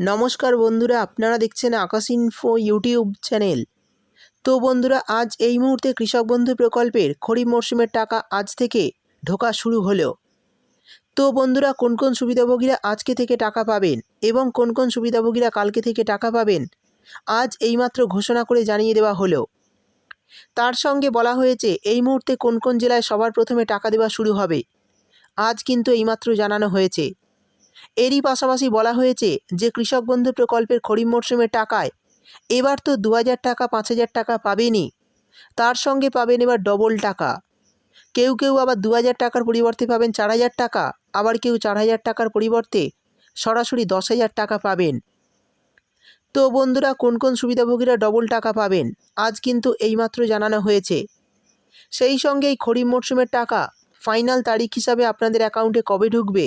নমস্কার বন্ধুরা, আপনারা দেখছেন আকাশ ইনফো ইউটিউব চ্যানেল তো বন্ধুরা, আজ এই মুহূর্তে কৃষক বন্ধু প্রকল্পের খরিফ মরশুমের টাকা আজ থেকে ঢোকা শুরু হলো। তো বন্ধুরা, কোন কোন সুবিধাভোগীরা আজকে থেকে টাকা পাবেন এবং কোন কোন সুবিধাভোগীরা কালকে থেকে টাকা পাবেন, আজ এইমাত্র ঘোষণা করে জানিয়ে দেওয়া হলো। তার সঙ্গে বলা হয়েছে, এই মুহূর্তে কোন কোন জেলায় সবার প্রথমে টাকা দেওয়া শুরু হবে, আজ কিন্তু এইমাত্র জানানো হয়েছে। এরই পাশাপাশি বলা হয়েছে যে কৃষক বন্ধু প্রকল্পের খরিফ মরশুমের টাকায় এবার তো দু হাজার টাকা পাঁচ হাজার টাকা পাবেনি। তার সঙ্গে পাবেন এবার ডবল টাকা। কেউ কেউ আবার দু হাজার টাকার পরিবর্তে পাবেন চার হাজার টাকা, আবার কেউ চার হাজার টাকার পরিবর্তে সরাসরি দশ হাজার টাকা পাবেন। তো বন্ধুরা, কোন কোন সুবিধাভোগীরা ডবল টাকা পাবেন? আজ কিন্তু এইমাত্র জানানো হয়েছে। সেই সঙ্গে এই খরিফ মরশুমের টাকা ফাইনাল তারিখ হিসাবে আপনাদের অ্যাকাউন্টে কবে ঢুকবে?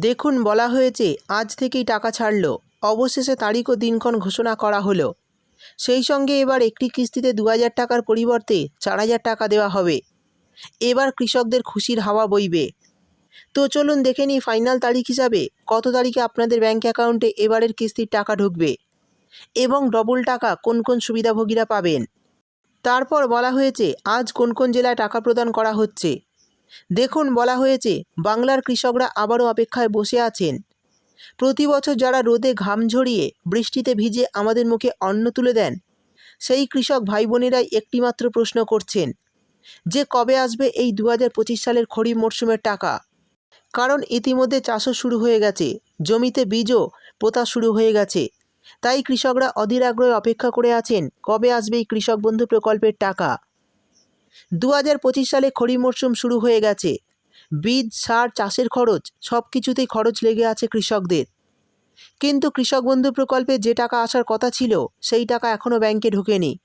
দেখুন বলা হয়েছে, আজ থেকেই টাকা ছাড়লো। অবশেষে তারিখ ও দিনক্ষণ ঘোষণা করা হলো। সেই সঙ্গে এবার একটি কিস্তিতে দু হাজার টাকার পরিবর্তে চার হাজার টাকা দেওয়া হবে। এবার কৃষকদের খুশির হাওয়া বইবে। তো চলুন দেখে নিই ফাইনাল তারিখ হিসাবে কত তারিখে আপনাদের ব্যাঙ্ক অ্যাকাউন্টে এবারের কিস্তির টাকা ঢুকবে এবং ডবল টাকা কোন কোন সুবিধাভোগীরা পাবেন। তারপর বলা হয়েছে, আজ কোন কোন জেলায় টাকা প্রদান করা হচ্ছে। দেখুন বলা হয়েছে, বাংলার কৃষকরা আবারও অপেক্ষায় বসে আছেন। প্রতি বছর যারা রোদে ঘাম ঝরিয়ে বৃষ্টিতে ভিজে আমাদের মুখে অন্ন তুলে দেন, সেই কৃষক ভাই বোনেরাই একটিমাত্র প্রশ্ন করছেন, যে কবে আসবে এই দু হাজার পঁচিশ সালের খরিফ মরশুমের টাকা? কারণ ইতিমধ্যে চাষও শুরু হয়ে গেছে, জমিতে বীজও পোতা শুরু হয়ে গেছে। তাই কৃষকরা অধীর আগ্রহে অপেক্ষা করে আছেন, কবে আসবে এই কৃষক বন্ধু প্রকল্পের টাকা? দু হাজার পঁচিশ সালে খরিফ মরশুম শুরু হয়ে গেছে। বীজ, সার, চাষের খরচ সব কিছুতেই খরচ লেগে আছে কৃষকদের। কিন্তু কৃষক বন্ধু প্রকল্পে যে টাকা আসার কথা ছিল, সেই টাকা এখনও ব্যাংকে ঢোকেনি।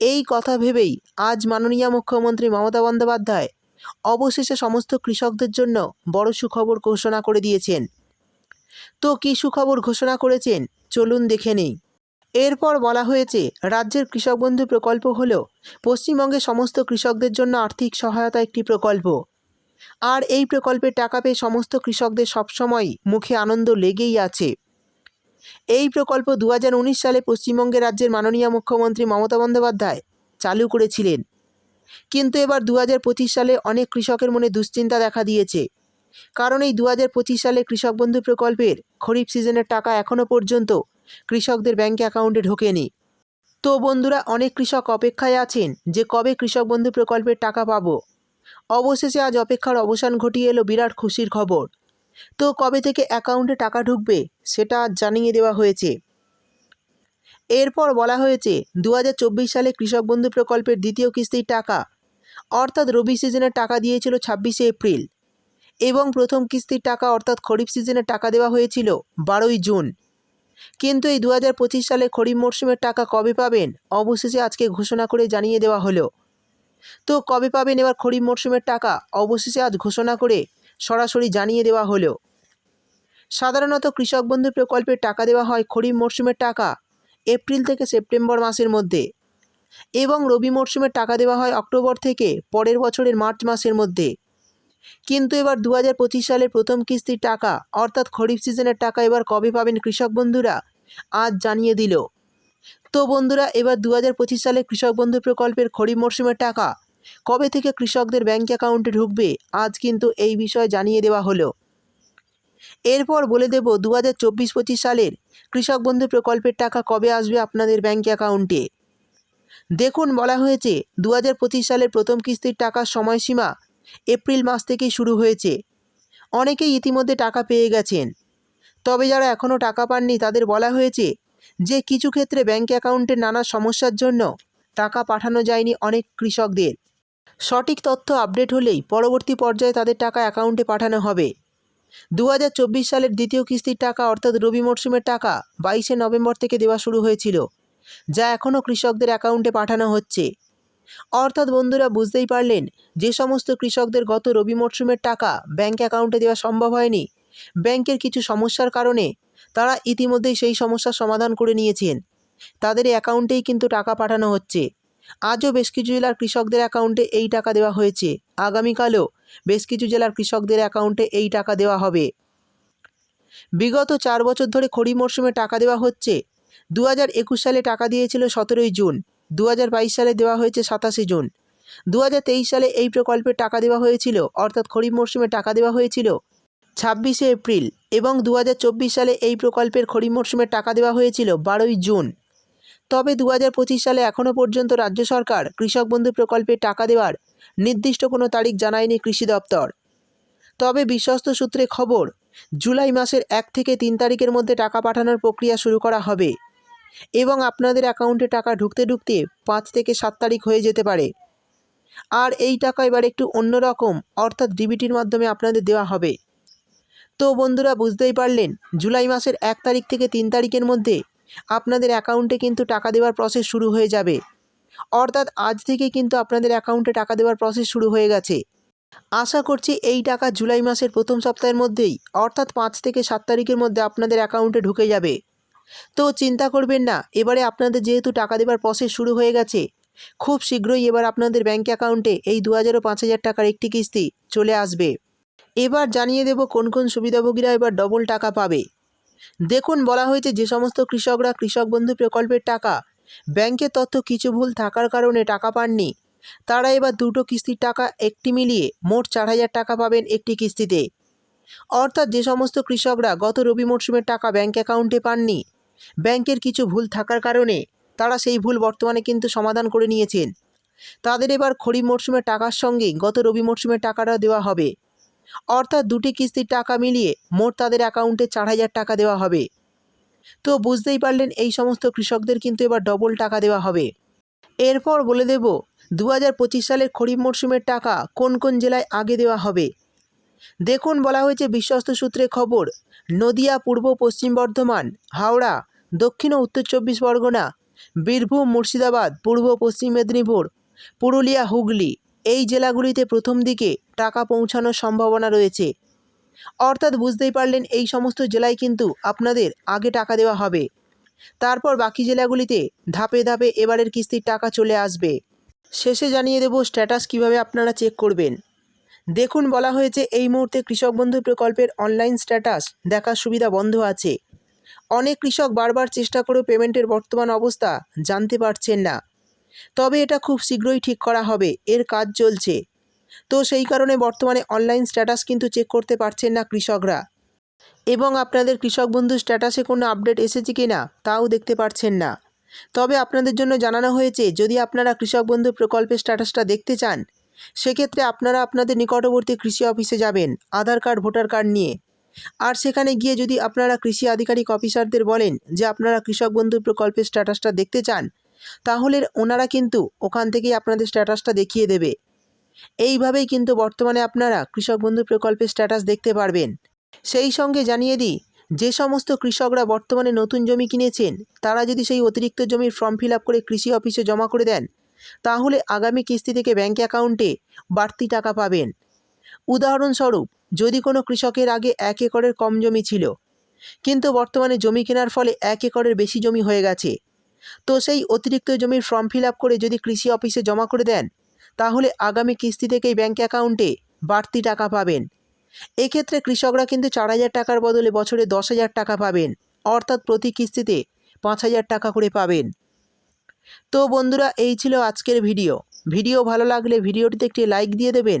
এই কথা ভেবেই আজ মাননীয় মুখ্যমন্ত্রী মমতা বন্দ্যোপাধ্যায় অবশেষে সমস্ত কৃষকদের জন্য বড় সুখবর ঘোষণা করে দিয়েছেন। তো কী সুখবর ঘোষণা করেছেন? চলুন দেখে নেই। এরপর বলা হয়েছে, রাজ্যের কৃষক বন্ধু প্রকল্প হল পশ্চিমবঙ্গের সমস্ত কৃষকদের জন্য আর্থিক সহায়তা একটি প্রকল্প। আর এই প্রকল্পের টাকা পেয়ে সমস্ত কৃষকদের সবসময়ই মুখে আনন্দ লেগেই আছে। এই প্রকল্প দু হাজার উনিশ সালে পশ্চিমবঙ্গে রাজ্যের মাননীয় মুখ্যমন্ত্রী মমতা বন্দ্যোপাধ্যায় চালু করেছিলেন। কিন্তু এবার দু হাজার পঁচিশ সালে অনেক কৃষকের মনে দুশ্চিন্তা দেখা দিয়েছে। কারণ এই দু হাজার পঁচিশ সালে কৃষক বন্ধু প্রকল্পের খরিফ সিজনের টাকা এখনও পর্যন্ত কৃষকদের ব্যাঙ্ক অ্যাকাউন্টে ঢোকেনি। তো বন্ধুরা, অনেক কৃষক অপেক্ষায় আছেন যে কবে কৃষক বন্ধু প্রকল্পের টাকা পাবো। অবশেষে আজ অপেক্ষার অবসান ঘটিয়ে এলো বিরাট খুশির খবর। তো কবে থেকে অ্যাকাউন্টে টাকা ঢুকবে, সেটা আজ জানিয়ে দেওয়া হয়েছে। এরপর বলা হয়েছে দু হাজার চব্বিশ সালে কৃষক বন্ধু প্রকল্পের দ্বিতীয় কিস্তির টাকা, অর্থাৎ রবি সিজনের টাকা দিয়েছিল ছাব্বিশে এপ্রিল। এবং প্রথম কিস্তির টাকা, অর্থাৎ খরিফ সিজনের টাকা দেওয়া হয়েছিল বারোই জুন। কিন্তু এই দু হাজার পঁচিশ সালে খরিফ মরশুমের টাকা কবে পাবেন? অবশেষে আজকে ঘোষণা করে জানিয়ে দেওয়া হলো। তো কবে পাবেন এবার খরিফ মরশুমের টাকা? অবশেষে আজ ঘোষণা করে সরাসরি জানিয়ে দেওয়া হলো। সাধারণত কৃষক বন্ধু প্রকল্পের টাকা দেওয়া হয় খরিফ মরশুমের টাকা এপ্রিল থেকে সেপ্টেম্বর মাসের মধ্যে এবং রবি মরশুমের টাকা দেওয়া হয় অক্টোবর থেকে পরের বছরের মার্চ মাসের মধ্যে। কিন্তু এবার দু হাজার পঁচিশ সালের প্রথম কিস্তির টাকা, অর্থাৎ খরিফ সিজনের টাকা এবার কবে পাবেন কৃষক বন্ধুরা? আজ জানিয়ে দিল। তো বন্ধুরা, এবার দু হাজার পঁচিশ সালে কৃষক বন্ধু প্রকল্পের খরিফ মরশুমের টাকা, কবে থেকে কৃষকদের ব্যাঙ্ক অ্যাকাউন্টে ঢুকবে? আজ কিন্তু এই বিষয়ে জানিয়ে দেওয়া হলো। এরপর বলে দেব দু হাজার চব্বিশ পঁচিশ সালের কৃষক বন্ধু প্রকল্পের টাকা কবে আসবে আপনাদের ব্যাঙ্ক অ্যাকাউন্টে? দেখুন, বলা হয়েছে দু হাজার পঁচিশ সালের প্রথম কিস্তির টাকার সময়সীমা এপ্রিল মাস থেকেই শুরু হয়েছে। অনেকেই ইতিমধ্যে টাকা পেয়ে গেছেন। তবে যারা এখনও টাকা পাননি, তাদের বলা হয়েছে যে কিছু ক্ষেত্রে ব্যাঙ্ক অ্যাকাউন্টে নানা সমস্যার জন্য টাকা পাঠানো যায়নি অনেক কৃষকদের। সঠিক তথ্য আপডেট হলেই পরবর্তী পর্যায়ে তাদের টাকা অ্যাকাউন্টে পাঠানো হবে। দু হাজার চব্বিশ সালের দ্বিতীয় কিস্তির টাকা অর্থাৎ রবি মরশুমের টাকা বাইশে নভেম্বর থেকে দেওয়া শুরু হয়েছিল, যা এখনও কৃষকদের অ্যাকাউন্টে পাঠানো হচ্ছে। অর্থাৎ বন্ধুরা বুঝতেই পারলেন, যে সমস্ত কৃষকদের গত রবি মরশুমের টাকা ব্যাংক অ্যাকাউন্টে দেওয়া সম্ভব হয়নি। ব্যাংকের কিছু সমস্যার কারণে তারা ইতিমধ্যেই সেই সমস্যার সমাধান করে নিয়েছেন। তাদের অ্যাকাউন্টেই কিন্তু টাকা পাঠানো হচ্ছে। আজও বেশ কিছু জেলার কৃষকদের অ্যাকাউন্টে এই টাকা দেওয়া হয়েছে। আগামীকালও বেশ কিছু জেলার কৃষকদের অ্যাকাউন্টে এই টাকা দেওয়া হবে। বিগত চার বছর ধরে খরিফ মরশুমে টাকা দেওয়া হচ্ছে। দু হাজার একুশ সালে টাকা দিয়েছিল সতেরোই জুন। দু হাজার বাইশ সালে দেওয়া হয়েছে সাতাশে জুন। দু হাজার তেইশ সালে এই প্রকল্পের টাকা দেওয়া হয়েছিল, অর্থাৎ খরিফ মরশুমে টাকা দেওয়া হয়েছিল ছাব্বিশে এপ্রিল এবং দু হাজার চব্বিশ সালে এই প্রকল্পের খরিফ মরশুমে টাকা দেওয়া হয়েছিল বারোই জুন। তবে দু হাজার পঁচিশ সালে এখনও পর্যন্ত রাজ্য সরকার কৃষক বন্ধু প্রকল্পে টাকা দেওয়ার নির্দিষ্ট কোনো তারিখ জানায়নি কৃষি দপ্তর। তবে বিশ্বস্ত সূত্রে খবর, জুলাই মাসের এক থেকে তিন তারিখের মধ্যে টাকা পাঠানোর প্রক্রিয়া শুরু করা হবে। এবং আপনাদের অ্যাকাউন্টে টাকা ঢুকতে ঢুকতে পাঁচ থেকে সাত তারিখ হয়ে যেতে পারে। আর এই টাকা এবার একটু অন্যরকম অর্থাৎ ডিবিটির মাধ্যমে আপনাদের দেওয়া হবে। তো বন্ধুরা, বুঝতেই পারলেন, জুলাই মাসের এক তারিখ থেকে তিন তারিখের মধ্যে আপনাদের অ্যাকাউন্টে কিন্তু টাকা দেওয়ার প্রসেস শুরু হয়ে যাবে। অর্থাৎ আজ থেকে কিন্তু আপনাদের অ্যাকাউন্টে টাকা দেওয়ার প্রসেস শুরু হয়ে গেছে। আশা করছি এই টাকা জুলাই মাসের প্রথম সপ্তাহের মধ্যেই, অর্থাৎ পাঁচ থেকে সাত তারিখের মধ্যে আপনাদের অ্যাকাউন্টে ঢুকে যাবে। তো চিন্তা করবেন না, এবারে আপনাদের যেহেতু টাকা দেবার প্রসেস শুরু হয়ে গেছে, খুব শীঘ্রই এবার আপনাদের ব্যাঙ্ক অ্যাকাউন্টে এই দু হাজার ও পাঁচ হাজার টাকার একটি কিস্তি চলে আসবে। এবার জানিয়ে দেব কোন কোন সুবিধাভোগীরা এবার ডবল টাকা পাবে। দেখুন, বলা হয়েছে যে সমস্ত কৃষকরা কৃষক বন্ধু প্রকল্পের টাকা ব্যাংকের তথ্য কিছু ভুল থাকার কারণে টাকা পাননি, তারা এবার দুটো কিস্তির টাকা একটি মিলিয়ে মোট চার হাজার টাকা পাবেন একটি কিস্তিতে। অর্থাৎ যে সমস্ত কৃষকরা গত রবি মরশুমের টাকা ব্যাংক অ্যাকাউন্টে পাননি ব্যাংকের কিছু ভুল থাকার কারণে তারা সেই ভুল বর্তমানে কিন্তু সমাধান করে নিয়েছেন। তাদের এবার খরিফ মরশুমের টাকার সঙ্গে গত রবি মরশুমের টাকাটা দেওয়া হবে। অর্থাৎ দুটি কিস্তির টাকা মিলিয়ে মোট তাদের অ্যাকাউন্টে চার হাজার টাকা দেওয়া হবে। তো বুঝতেই পারলেন এই সমস্ত কৃষকদের কিন্তু এবার ডবল টাকা দেওয়া হবে। এরপর বলে দেব দু হাজার পঁচিশ সালের খরিফ মরশুমের টাকা কোন কোন জেলায় আগে দেওয়া হবে? দেখুন বলা হয়েছে বিশ্বস্ত সূত্রে খবর, নদিয়া, পূর্ব, পশ্চিম বর্ধমান, হাওড়া দক্ষিণ ও উত্তর চব্বিশ পরগনা, বীরভূম, মুর্শিদাবাদ, পূর্ব পশ্চিম মেদিনীপুর, পুরুলিয়া, হুগলি এই জেলাগুলিতে প্রথম দিকে টাকা পৌঁছানোর সম্ভাবনা রয়েছে। অর্থাৎ বুঝতেই পারলেন এই সমস্ত জেলায় কিন্তু আপনাদের আগে টাকা দেওয়া হবে। তারপর বাকি জেলাগুলিতে ধাপে ধাপে এবারের কিস্তির টাকা চলে আসবে। শেষে জানিয়ে দেব স্ট্যাটাস কীভাবে আপনারা চেক করবেন। দেখুন বলা হয়েছে এই মুহূর্তে কৃষক বন্ধু প্রকল্পের অনলাইন স্ট্যাটাস দেখার সুবিধা বন্ধ আছে। অনেক কৃষক বারবার চেষ্টা করেও পেমেন্টের বর্তমান অবস্থা জানতে পারছেন না। তবে এটা খুব শীঘ্রই ঠিক করা হবে। এর কাজ চলছে। তো সেই কারণে বর্তমানে অনলাইন স্ট্যাটাস কিন্তু চেক করতে পারছেন না কৃষকরা। এবং আপনাদের কৃষক বন্ধু স্ট্যাটাসে কোনো আপডেট এসেছে কি না তাও দেখতে পারছেন না। তবে আপনাদের জন্য জানানো হয়েছে, যদি আপনারা কৃষক বন্ধু প্রকল্পের স্ট্যাটাসটা দেখতে চান, সেক্ষেত্রে আপনারা আপনাদের নিকটবর্তী কৃষি অফিসে যাবেন, আধার কার্ড, ভোটার কার্ড নিয়ে। আর সেখানে গিয়ে যদি আপনারা কৃষি আধিকারিক অফিসারদের বলেন যে আপনারা কৃষক বন্ধু প্রকল্পের স্ট্যাটাসটা দেখতে চান, তাহলে ওনারা কিন্তু ওখান থেকেই আপনাদের স্ট্যাটাসটা দেখিয়ে দেবে। এইভাবেই কিন্তু বর্তমানে আপনারা কৃষক বন্ধু প্রকল্পের স্ট্যাটাস দেখতে পারবেন। সেই সঙ্গে জানিয়ে দিই, যে সমস্ত কৃষকরা বর্তমানে নতুন জমি কিনেছেন, তারা যদি সেই অতিরিক্ত জমির ফর্ম ফিল করে কৃষি অফিসে জমা করে দেন, তাহলে আগামী কিস্তি থেকে ব্যাঙ্ক অ্যাকাউন্টে বাড়তি টাকা পাবেন। উদাহরণস্বরূপ, যদি কোনো কৃষকের আগে এক একরের কম জমি ছিল, কিন্তু বর্তমানে জমি কেনার ফলে এক একরের বেশি জমি হয়ে গেছে, তো সেই অতিরিক্ত জমির ফর্ম ফিল করে যদি কৃষি অফিসে জমা করে দেন, তাহলে আগামী কিস্তি থেকেই ব্যাঙ্ক অ্যাকাউন্টে বাড়তি টাকা পাবেন। এক্ষেত্রে কৃষকরা কিন্তু চার হাজার টাকার বদলে বছরে দশ হাজার টাকা পাবেন, অর্থাৎ প্রতি কিস্তিতে পাঁচ হাজার টাকা করে পাবেন। তো বন্ধুরা, এই ছিল আজকের ভিডিও। ভিডিও ভালো লাগলে ভিডিওটিতে একটি লাইক দিয়ে দেবেন